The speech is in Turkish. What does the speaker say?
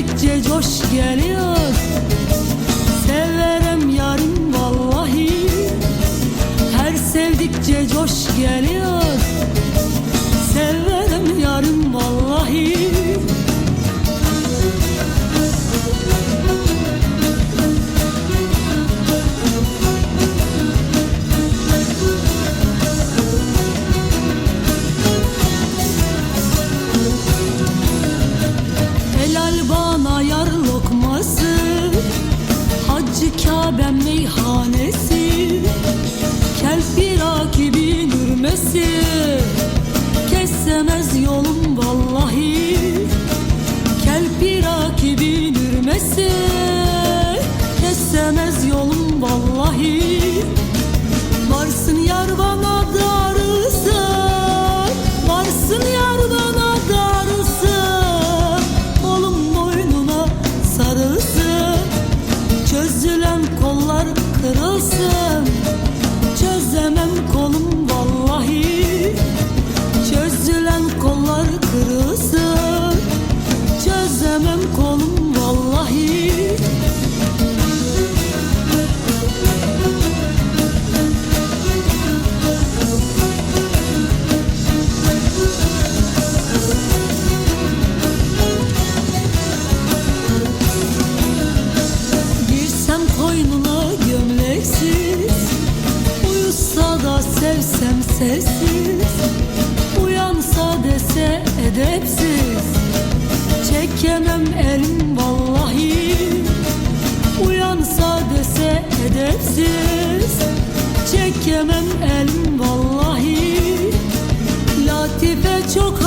sevdikçe coş geliyor. Severem yarim vallahi. Her sevdikçe coş geliyor monsieur. Sevsem sessiz Uyansa dese edepsiz. Çekemem elim vallahi Uyansa dese edepsiz. Çekemem elim vallahi Latife çok